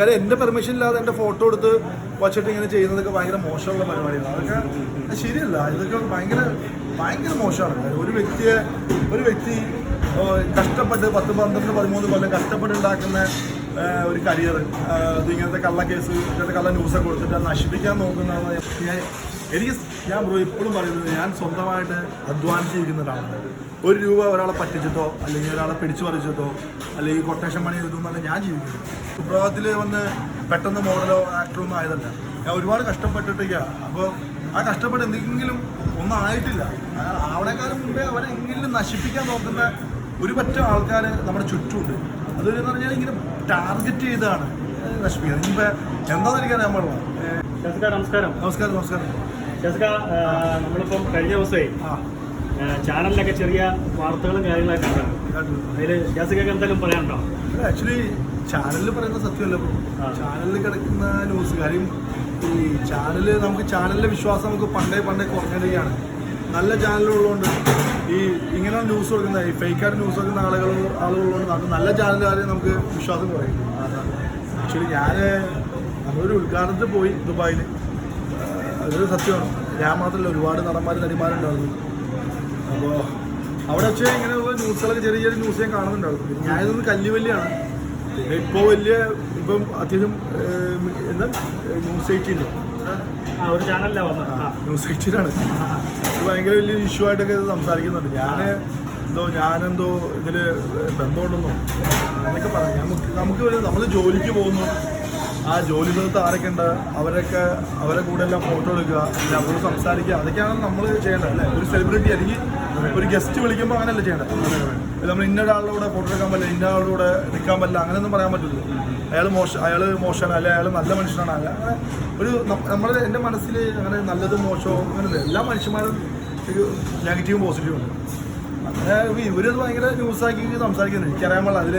കാര്യം എന്റെ പെർമിഷൻ ഇല്ലാതെ എന്റെ ഫോട്ടോ എടുത്ത് വച്ചിട്ട് ഇങ്ങനെ ചെയ്യുന്നതൊക്കെ ഭയങ്കര മോശമുള്ള പരിപാടിയാണ്. അതൊക്കെ അത് ശരിയല്ല. ഇതൊക്കെ ഭയങ്കര ഭയങ്കര മോശമാണ്. ഒരു വ്യക്തിയെ ഒരു വ്യക്തി കഷ്ടപ്പെട്ട് പത്ത് പന്ത്രണ്ട് പതിമൂന്ന് കൊല്ലം കഷ്ടപ്പെട്ട് ഉണ്ടാക്കുന്ന ഒരു കരിയർ ഇങ്ങനത്തെ കള്ള കേസ് ഇങ്ങനത്തെ കള്ള ന്യൂസൊക്കെ കൊടുത്തിട്ട് നശിപ്പിക്കാൻ നോക്കുന്നതാണ് ഞാൻ എനിക്ക് ഞാൻ ബ്രോ ഇപ്പോഴും പറയുന്നത് ഞാൻ സ്വന്തമായിട്ട് അധ്വാനിച്ചിരിക്കുന്ന ഒരാളാണ്. ഒരു രൂപ ഒരാളെ പറ്റിച്ചിട്ടോ അല്ലെങ്കിൽ ഒരാളെ പിടിച്ചു പറിച്ചിട്ടോ അല്ലെങ്കിൽ കൊട്ടേഷൻ പണി ചെയ്തൊന്നല്ല ഞാൻ ജീവിക്കുന്നത്. സുപ്രഭാതത്തിൽ വന്ന് പെട്ടെന്ന് മോഡലോ ആക്ടറോ ഒന്നും ആയതല്ല. ഞാൻ ഒരുപാട് കഷ്ടപ്പെട്ടിട്ടൊക്കെയാണ് അപ്പോൾ ആ കഷ്ടപ്പെട്ട് എന്തെങ്കിലും ഒന്നും ആയിട്ടില്ല. ആവണേക്കാളും മുമ്പേ അവനെ എങ്കിലും നശിപ്പിക്കാൻ നോക്കുന്ന ഒരു പറ്റം ആൾക്കാർ നമ്മുടെ ചുറ്റുമുണ്ട്. അതൊരു എന്ന് പറഞ്ഞാൽ ഇങ്ങനെ ടാർഗറ്റ് ചെയ്താണ്. നശിപ്പിക്കുന്നത്. ഇനിയിപ്പോൾ എന്താണെന്ന് എനിക്കറിയാൻ പാടില്ല നമസ്കാരം. നമസ്കാരം നമസ്കാരം. നമ്മളിപ്പം കഴിഞ്ഞ ദിവസമേ ചാനലിലൊക്കെ ചെറിയ വാർത്തകളും കാര്യങ്ങളൊക്കെ കണ്ടു കേട്ടു. അതിൽ ഷാസികക്ക് എന്തെങ്കിലും പറയാനുണ്ടോ? ആക്ച്വലി ചാനലിൽ പറയുന്ന സത്യമല്ല ചാനലിൽ കിടക്കുന്ന ന്യൂസ് കാര്യം ഈ ചാനൽ നമുക്ക് ചാനലിലെ വിശ്വാസം നമുക്ക് പണ്ടേ പണ്ടേ കുറഞ്ഞിരിക്കുകയാണ്. നല്ല ചാനലുള്ളതുകൊണ്ട് ഈ ഇങ്ങനെ ന്യൂസ് കൊടുക്കുന്ന ഈ ഫേക്കായിട്ട് ന്യൂസ് കൊടുക്കുന്ന ആളുകൾ ആളുകളുള്ളതുകൊണ്ട് നമുക്ക് നല്ല ചാനലുകാരെ നമുക്ക് വിശ്വാസം കുറയും. ആക്ച്വലി ഞാൻ നമ്മളൊരു ഉദ്ഘാടനത്തിൽ പോയി ദുബായിൽ അതൊരു സത്യമാണ്. ഞാൻ മാത്രമല്ല ഒരുപാട് നടന്മാർ നടിമാരുണ്ടായിരുന്നു. അപ്പോൾ അവിടെ വെച്ച് ഇങ്ങനെ ന്യൂസുകളൊക്കെ ചെറിയ ചെറിയ ന്യൂസ് ഞാൻ കാണുന്നുണ്ടായിരുന്നു. ഞാനിതൊന്ന് കല്ലുവല്ലിയാണ് പിന്നെ ഇപ്പോൾ വലിയ ഇപ്പം അത്യാവശ്യം എന്താ ന്യൂസ് വന്നത്. ന്യൂസ് എയ്റ്റീനാണ് ഭയങ്കര വലിയ ഇഷ്യൂ ആയിട്ടൊക്കെ ഇത് സംസാരിക്കുന്നുണ്ട്. ഞാൻ എന്തോ ഞാനെന്തോ ഇതിൽ ബന്ധമുണ്ടെന്നോ? എന്നൊക്കെ പറയാം. നമുക്ക് നമുക്ക് നമ്മൾ ജോലിക്ക് പോകുന്നു. ആ ജോലി സ്ഥലത്ത് ആരൊക്കെ ഉണ്ട്? അവരൊക്കെ അവരെ കൂടെ എല്ലാം ഫോട്ടോ എടുക്കുക അല്ലെങ്കിൽ അവരോട് സംസാരിക്കുക. അതൊക്കെയാണ് നമ്മൾ ചെയ്യേണ്ടത് അല്ലേ? ഒരു സെലിബ്രിറ്റി അല്ലെങ്കിൽ ഒരു ഗസ്റ്റ് വിളിക്കുമ്പോൾ അങ്ങനെയല്ല ചെയ്യേണ്ടത്. നമ്മൾ ഇന്ന ഒരാളുടെ കൂടെ ഫോട്ടോ എടുക്കാൻ പറ്റില്ല ഇന്ന ആളുടെ കൂടെ നിൽക്കാൻ പറ്റില്ല അങ്ങനെയൊന്നും പറയാൻ പറ്റില്ല അയാൾ മോശം അയാൾ മോശമാണ് അല്ലെ അയാൾ നല്ല മനുഷ്യനാണ്. അല്ല ഒരു നമ്മുടെ എന്റെ മനസ്സിൽ അങ്ങനെ നല്ലതും മോശമോ അങ്ങനെ എല്ലാ മനുഷ്യന്മാരും നെഗറ്റീവും പോസിറ്റീവും ഉണ്ട്. അങ്ങനെ ഇവ- ഇവരത് ഭയങ്കര ന്യൂസാക്കി സംസാരിക്കുന്നത് എനിക്കറിയാൻ പാടില്ല അതിൽ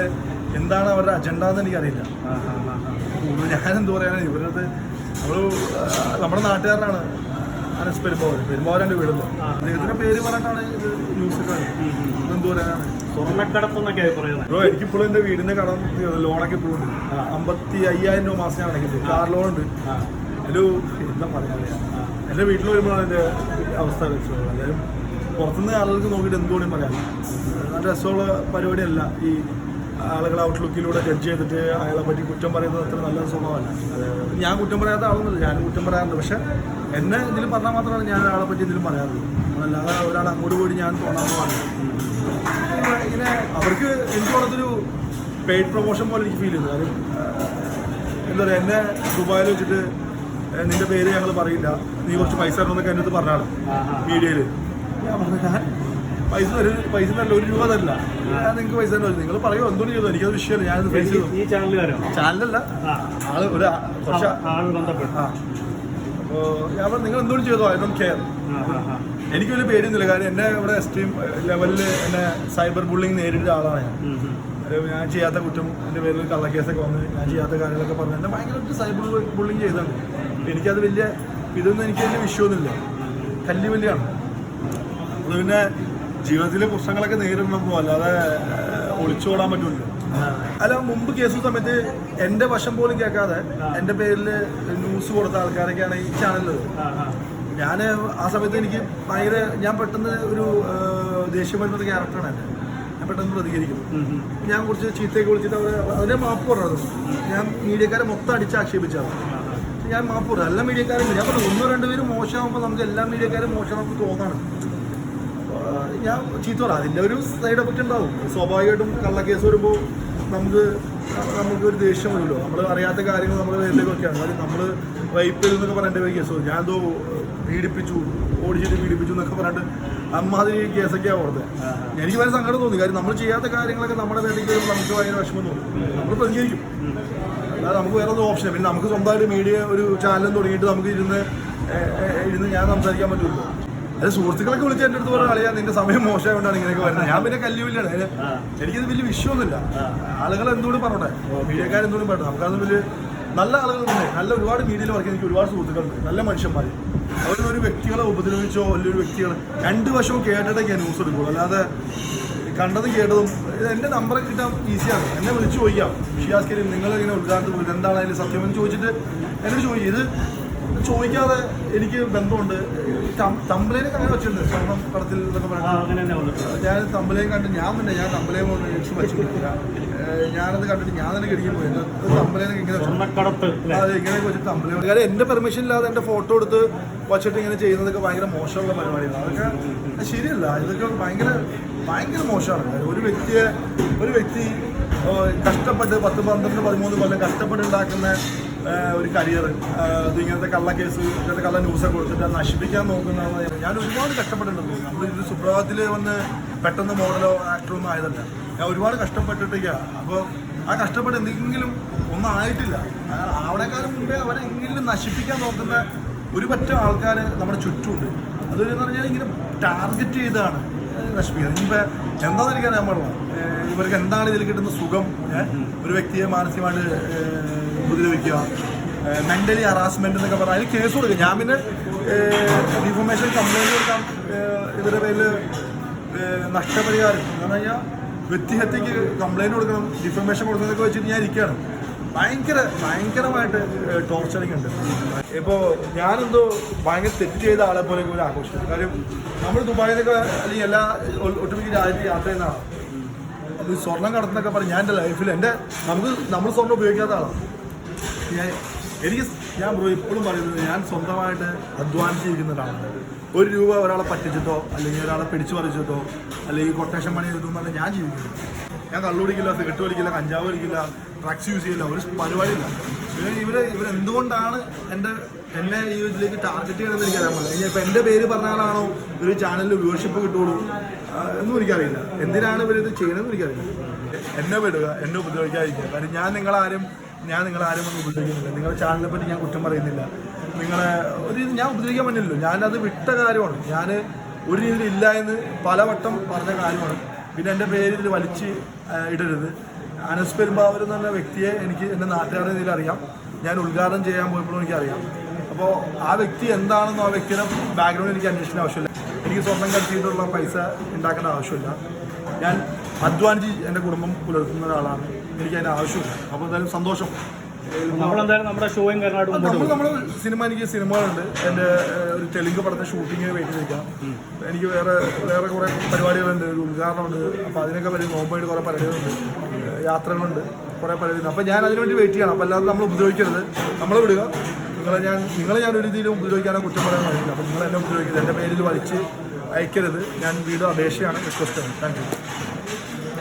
എന്താണ് അവരുടെ അജണ്ട എന്ന് എനിക്കറിയില്ല. കൂടുതൽ. ഞാനെന്ത് പറയാനാണ് ഇവരത് നമ്മൾ നമ്മുടെ നാട്ടുകാരനാണ് അനസ് പെരുമ്പാവൂർ പെരുമ്പാവൂരാന്റെ വീടുന്നു അദ്ദേഹത്തിന്റെ പേര് പറഞ്ഞിട്ടാണ് ഇത് ന്യൂസ് എന്ത് പറയാനാണ് പറയുന്നത്. ബ്രോ എനിക്കിപ്പോഴും എന്റെ വീടിന്റെ കടം ലോണൊക്കെ ഇപ്പോഴും ഉണ്ട് അമ്പത്തി അയ്യായിരം രൂപ മാസം ഞാൻ അടയ്ക്കുന്നത് കാർ ലോൺ ഉണ്ട്. ഒരു എന്താ പറയാ? എന്റെ വീട്ടിൽ വരുമ്പോഴാണ് എന്റെ അവസ്ഥ വെച്ചത്. എല്ലാവരും പുറത്തുനിന്ന് ആളുകൾക്ക് നോക്കിയിട്ട് എന്തുകൊണ്ടും പറയാം. രസമുള്ള പരിപാടിയല്ല ഈ ആളുകളെ ഔട്ട്ലുക്കിലൂടെ ജഡ്ജ് ചെയ്തിട്ട് അയാളെ പറ്റി കുറ്റം പറയുന്നത് അത്ര നല്ല സ്വഭാവമല്ല. ഞാൻ കുറ്റം പറയാത്ത ആളൊന്നുമില്ല. ഞാൻ കുറ്റം പറയാറുണ്ട്. പക്ഷേ എന്നെ ഇതിൽ പറഞ്ഞാൽ മാത്രമാണ് ഞാൻ ഒരാളെ പറ്റി ഇതിലും പറയാറുള്ളൂ. അല്ലാതെ ഒരാൾ അങ്ങോട്ട് പോയി ഞാൻ പാടില്ല ഇങ്ങനെ അവർക്ക് എനിക്ക് തോന്നുന്നതൊരു പെയ്ഡ് പ്രൊമോഷൻ പോലെ എനിക്ക് ഫീൽ ചെയ്തു. കാര്യം എന്താ പറയുക എന്നെ ദുബായിൽ വെച്ചിട്ട് നിന്റെ പേര് ഞങ്ങൾ പറയില്ല. നീ കുറച്ച് പൈസ തരണമെന്നൊക്കെ എന്റെ അടുത്ത് പറഞ്ഞാണ് മീഡിയയിൽ ഞാൻ പറഞ്ഞു ഞാൻ പൈസ തരും പൈസ തരില്ല ഒരു രൂപ തരില്ല. ഞാൻ നിങ്ങൾക്ക് പൈസ തന്നെ നിങ്ങൾ പറയുമോ എന്തുകൊണ്ട് ചെയ്തു? എനിക്കത് വിഷയമല്ല. ഞാൻ ഫേസ് ചെയ്തു. ചാനലല്ല. ആൾ ഒരു കുറച്ച് അപ്പോൾ ഞാൻ പറഞ്ഞു നിങ്ങൾ എന്തുകൊണ്ട് ചെയ്തോ? I don't care. എനിക്ക് വലിയ പേടിയൊന്നുമില്ല. കാരണം എന്നെ ഇവിടെ എക്സ്ട്രീം ലെവലിൽ എന്നെ സൈബർ ബുള്ളിങ് നേരിട്ട ആളാണ് ഞാൻ. ഞാൻ ചെയ്യാത്ത കുറ്റം എന്റെ പേരിൽ കള്ളക്കേസൊക്കെ വന്ന് ഞാൻ ചെയ്യാത്ത കാര്യങ്ങളൊക്കെ പറഞ്ഞു എന്നെ ഭയങ്കരമായിട്ട് സൈബർ ബുള്ളിങ് ചെയ്താണ്. എനിക്കത് വലിയ ഇതൊന്നും എനിക്ക് വലിയ വിഷയമൊന്നുമില്ല. കല്ലി വലിയാണ്. അത് പിന്നെ ജീവിതത്തിലെ പ്രശ്നങ്ങളൊക്കെ നേരിടണം നേരിടണമെന്നോ അല്ലാതെ ഒളിച്ചോടാൻ പറ്റുമല്ലോ അല്ല മുമ്പ് കേസ് സമയത്ത് എന്റെ വശം പോലും കേൾക്കാതെ എന്റെ പേരിൽ ന്യൂസ് കൊടുത്ത ആൾക്കാരൊക്കെയാണ് ഈ ചാനൽ ഞാൻ ആ സമയത്ത് എനിക്ക് ഭയങ്കര ഞാൻ പെട്ടെന്ന് ഒരു ദേഷ്യം വരുന്ന ഒരു ക്യാരക്ടറാണ് എന്റെ. ഞാൻ പെട്ടെന്ന് പ്രതികരിക്കും. ഞാൻ കുറച്ച് ചീത്തയൊക്കെ വിളിച്ചിട്ട് അവർ അതിനെ മാപ്പ് പറഞ്ഞത്. ഞാൻ മീഡിയക്കാരെ മൊത്തം അടിച്ച് ആക്ഷേപിച്ചത് ഞാൻ മാപ്പ് പറഞ്ഞു. എല്ലാ മീഡിയക്കാരും ഞാൻ പറഞ്ഞു ഒന്നോ രണ്ടുപേരും പേര് മോശമാകുമ്പോൾ നമുക്ക് എല്ലാ മീഡിയക്കാരും മോശം നമുക്ക് തോന്നാണ്. ഞാൻ ചീത്ത പറയാം അതിന്റെ ഒരു സൈഡ് എഫക്റ്റ് ഉണ്ടാവും. സ്വാഭാവികമായിട്ടും കള്ളക്കേസ് വരുമ്പോൾ നമുക്ക് നമുക്ക് ഒരു ദേഷ്യം വരുമല്ലോ. നമ്മൾ അറിയാത്ത കാര്യങ്ങൾ നമ്മൾ പേരിലേക്ക് കാര്യം നമ്മൾ റേപ്പ് എന്നൊക്കെ പറഞ്ഞ പേര് കേസ്. ഞാൻ എന്തോ പീഡിപ്പിച്ചു ഓടിച്ചിട്ട് പീഡിപ്പിച്ചു എന്നൊക്കെ പറഞ്ഞിട്ട് അമ്മാതിരി കേസൊക്കെയാണ് ഓർത്തത് എനിക്ക് വളരെ സങ്കടം തോന്നി. കാര്യം നമ്മൾ ചെയ്യാത്ത കാര്യങ്ങളൊക്കെ നമ്മുടെ പേരിലേക്ക് വരുമ്പോൾ നമുക്ക് ഭയങ്കര വിഷമം തോന്നും. നമ്മൾ പ്രതികരിക്കും. അല്ലാതെ നമുക്ക് വേറെ ഒന്നും ഓപ്ഷൻ പിന്നെ നമുക്ക് സ്വന്തമായിട്ട് മീഡിയ ഒരു ചാനലും തുടങ്ങിയിട്ട് നമുക്ക് ഇരുന്ന് ഇരുന്ന് ഞാൻ സംസാരിക്കാൻ പറ്റുമല്ലോ അത് സുഹൃത്തുക്കളൊക്കെ വിളിച്ച് എന്റെ അടുത്ത് പറഞ്ഞ കളിയാ നിന്റെ സമയം മോശമായതുകൊണ്ടാണ് ഇങ്ങനെയൊക്കെ വരുന്നത്. ഞാൻ പിന്നെ കല്ലുവില്ലാണ് എനിക്കത് വലിയ വിഷയമൊന്നുമില്ല. ആളുകൾ എന്തുകൊണ്ട് പറഞ്ഞോട്ടെ? മീഡിയക്കാർ എന്തുകൊണ്ടും പറയട്ടെ നമുക്കത് വലിയ നല്ല ആളുകളുണ്ട് നല്ല ഒരുപാട് മീഡിയയിൽ വർക്ക് എനിക്ക് ഒരുപാട് സുഹൃത്തുക്കളുണ്ട്. നല്ല മനുഷ്യന്മാർ ഒരു വ്യക്തികളെ ഉപദ്രവിച്ചോ ഒരു വ്യക്തികളെ രണ്ട് വശവും കേട്ടിട്ടൊക്കെ ന്യൂസ് എടുക്കുള്ളൂ. അല്ലാതെ കണ്ടതും കേട്ടതും ഇത് എന്റെ നമ്പർ കിട്ടാൻ ഈസിയാണ് എന്നെ വിളിച്ച് ചോദിക്കാം. ഷിയാസ് കരീം നിങ്ങൾ ഇങ്ങനെ ഉദ്ഘാടനത്തിൽ പോയിട്ട് എന്താണ് അതിൽ സത്യമെന്ന് ചോദിച്ചിട്ട് എന്നോട് ചോദിക്കും. ഇത് ചോദിക്കാതെ എനിക്ക് ബന്ധമുണ്ട്. തമ്പലേനെ അങ്ങനെ വെച്ചിട്ടുണ്ട്. സ്വർണം പടത്തിൽ എന്നൊക്കെ പറഞ്ഞു ഞാൻ തമ്പലേ കണ്ട് ഞാൻ തന്നെ ഞാൻ തമ്പലയും വെച്ചിട്ടില്ല. ഏഹ് ഞാനത് കണ്ടിട്ട് ഞാൻ തന്നെ കിടിക്കാൻ പോയി. തമ്പലേനൊക്കെ ഇങ്ങനെ അതെ ഇങ്ങനെ വെച്ചിട്ട് തമ്പലേ കാര്യം എന്റെ പെർമിഷൻ ഇല്ലാതെ എന്റെ ഫോട്ടോ എടുത്ത് വച്ചിട്ട് ഇങ്ങനെ ചെയ്യുന്നതൊക്കെ ഭയങ്കര മോശമുള്ള പരിപാടിയാണ്. അതൊക്കെ ശരിയല്ല. ഇതൊക്കെ ഭയങ്കര ഭയങ്കര മോശമാണ്. ഒരു വ്യക്തിയെ ഒരു വ്യക്തി കഷ്ടപ്പെട്ട് പത്ത് പന്ത്രണ്ട് പതിമൂന്ന് കൊല്ലം കഷ്ടപ്പെട്ട് ഉണ്ടാക്കുന്ന ഒരു കരിയർ. ഇത് ഇങ്ങനത്തെ കേസ് ഇങ്ങനത്തെ കള്ള ന്യൂസൊക്കെ കൊടുത്തിട്ട് അത് നശിപ്പിക്കാൻ നോക്കുന്നതാണ് ഞാൻ. ഒരുപാട് കഷ്ടപ്പെട്ടിട്ടുണ്ട്. നമ്മൾ ഇത് സുപ്രഭാതത്തിൽ വന്ന് പെട്ടെന്ന് മോഡലോ ആക്ടറോ ഒന്നും ആയതല്ല. ഞാൻ ഒരുപാട് കഷ്ടപ്പെട്ടിട്ടൊക്കെയാണ് അപ്പോൾ ആ കഷ്ടപ്പെട്ട് എന്തെങ്കിലും ഒന്നും ആയിട്ടില്ല. അവിടെക്കാരും മുമ്പേ അവരെങ്കിലും നശിപ്പിക്കാൻ നോക്കുന്ന ഒരു പറ്റം ആൾക്കാർ നമ്മുടെ ചുറ്റുമുണ്ട്. അതൊരു പറഞ്ഞാൽ ഇങ്ങനെ ടാർഗറ്റ് ചെയ്താണ് നശിപ്പിക്കുന്നത് ഇനിയിപ്പോൾ എന്താണെന്ന് എനിക്കറിയാൻ പാടില്ല. ഇവർക്ക് എന്താണ് ഇതിൽ കിട്ടുന്ന സുഖം? ഒരു വ്യക്തിയെ മാനസികമായിട്ട് ഉപദ്രവിക്കുക. മെന്റലി ഹറാസ്മെന്റ് എന്നൊക്കെ പറഞ്ഞാൽ അതിന് കേസ് കൊടുക്കുക ഞാൻ പിന്നെ ഇൻഫർമേഷൻ കംപ്ലൈന്റ് കൊടുക്കാം. ഇവരുടെ പേരിൽ നഷ്ടപരിഹാരം. എന്ന് പറഞ്ഞു കഴിഞ്ഞാൽ വ്യക്തിഹത്യക്ക് കംപ്ലൈന്റ് കൊടുക്കണം ഇൻഫോർമേഷൻ കൊടുക്കുന്നതൊക്കെ വെച്ചിട്ട് ഞാൻ ഇരിക്കുകയാണ്. ഭയങ്കര ഭയങ്കരമായിട്ട് ടോർച്ചറിങ് ഉണ്ട് ഇപ്പോൾ ഞാനെന്തോ ഭയങ്കര തെറ്റ് ചെയ്ത ആളെ പോലെ ഒരു ആഘോഷം കാര്യം നമ്മൾ ദുബായിലൊക്കെ അല്ലെങ്കിൽ എല്ലാ ഒട്ടുമിക്ക രാജ്യത്ത് യാത്ര ചെയ്യുന്ന ആളാണ് അത് ഈ സ്വർണം കടത്തുന്നൊക്കെ പറഞ്ഞ് ഞാൻ എന്റെ ലൈഫിൽ എന്റെ നമുക്ക് നമ്മൾ സ്വർണം ഉപയോഗിക്കാത്ത ആളാണ് ഞാൻ എനിക്ക് ഞാൻ ബ്രോ ഇപ്പോഴും പറയുന്നത് ഞാൻ സ്വന്തമായിട്ട് അധ്വാനിച്ചിരിക്കുന്ന ഒരാളാണ് ഒരു രൂപ ഒരാളെ പറ്റിച്ചിട്ടോ അല്ലെങ്കിൽ ഒരാളെ പിടിച്ചു പറിച്ചിട്ടോ അല്ലെങ്കിൽ കൊട്ടേഷൻ പണി ചെയ്തിട്ടൊന്നല്ല ഞാൻ ജീവിക്കുന്നത് ഞാൻ കള്ളുപിടിക്കില്ല സിഗരറ്റ് വലിക്കില്ല കഞ്ചാവ് വലിക്കില്ല ഡ്രഗ്സ് യൂസ് ചെയ്യില്ല ഒരു പരിപാടിയില്ല. ഇവർ ഇവർ ഇവരെന്തുകൊണ്ടാണ് എന്റെ എന്നെ ഈ ഇതിലേക്ക് ടാർഗറ്റ് ചെയ്യണമെന്ന് എനിക്കറിയാൻ ഇനി ഇപ്പം എന്റെ പേര് പറഞ്ഞാലാണോ ഒരു ചാനലിൽ വ്യൂവർഷിപ്പ് കിട്ടുള്ളൂ? എന്നും എനിക്കറിയില്ല. എന്തിനാണ് ഇവരിത് ചെയ്യണമെന്ന് എനിക്കറിയില്ല. എന്നെ വിടുക എന്നെ ഉപദ്രവിക്കാതിരിക്കുക. കാരണം ഞാൻ നിങ്ങളാരും ഞാൻ നിങ്ങളാരും ഒന്നും ഉപദ്രവിക്കുന്നില്ല. നിങ്ങളുടെ ചാനലിനെ പറ്റി ഞാൻ കുറ്റം പറയുന്നില്ല. നിങ്ങളെ ഒരു ഞാൻ ഉപദ്രവിക്കാൻ പറ്റില്ലല്ലോ ഞാനത് വിട്ട കാര്യമാണ്. ഞാൻ ഒരു രീതിയിൽ ഇല്ല എന്ന് പലവട്ടം പറഞ്ഞ കാര്യമാണ്. പിന്നെ എന്റെ പേര് ഇതിൽ വലിച്ച് ഇടരുത്. അനസ് പെരുമ്പാവൂർ എന്ന് പറഞ്ഞ വ്യക്തിയെ എനിക്ക് എന്റെ നാട്ടുകാരുടെ രീതിയിൽ അറിയാം. ഞാൻ ഉദ്ഘാടനം ചെയ്യാൻ പോയപ്പോഴും എനിക്കറിയാം. അപ്പോൾ ആ വ്യക്തി എന്താണെന്നോ ആ വ്യക്തിയുടെ ബാക്ക്ഗ്രൗണ്ട് എനിക്ക് അന്വേഷിക്കേണ്ട ആവശ്യമില്ല. എനിക്ക് സ്വന്തം കടത്തിയിട്ടുള്ള പൈസ ഉണ്ടാക്കേണ്ട ആവശ്യമില്ല. ഞാൻ അധ്വാനിച്ച് എന്റെ കുടുംബം പുലർത്തുന്ന ഒരാളാണ്. എനിക്ക് അതിന്റെ ആവശ്യമില്ല. അപ്പോൾ എന്തായാലും സന്തോഷം. നമ്മളെന്തായാലും നമ്മുടെ ഷോയും കർണാടക നമ്മൾ സിനിമ എനിക്ക് സിനിമകളുണ്ട് എന്റെ ഒരു തെലുങ്ക് പടത്തെ ഷൂട്ടിങ്ങിന് വേണ്ടി നിൽക്കാം എനിക്ക് വേറെ വേറെ കുറേ പരിപാടികളുണ്ട്. ഒരു ഉദ്ഘാടനമുണ്ട്. അപ്പോൾ അതിനൊക്കെ വലിയ നോമ്പായിട്ട് കുറേ പരിപാടികളുണ്ട്. യാത്രകളുണ്ട്. കുറേ പരിപാടി അപ്പോൾ ഞാൻ അതിനുവേണ്ടി വെയിറ്റ് ചെയ്യണം. അപ്പോൾ അല്ലാതെ നമ്മൾ ഉപദ്രവിക്കരുത് നമ്മളെ വിടുക. നിങ്ങളെ ഞാൻ നിങ്ങളെ ഞാൻ ഒരു രീതിയിലും ഉപദ്രവിക്കാനോ കുറ്റം പറയാനോ കഴിയില്ല അപ്പോൾ നിങ്ങൾ എന്നെ ഉപദ്രവിക്കരുത് എന്റെ പേരിൽ വലിച്ച് അയക്കരുത്. ഞാൻ വീണ്ടും അപേക്ഷയാണ് റിക്വസ്റ്റ് ആണ് താങ്ക് യു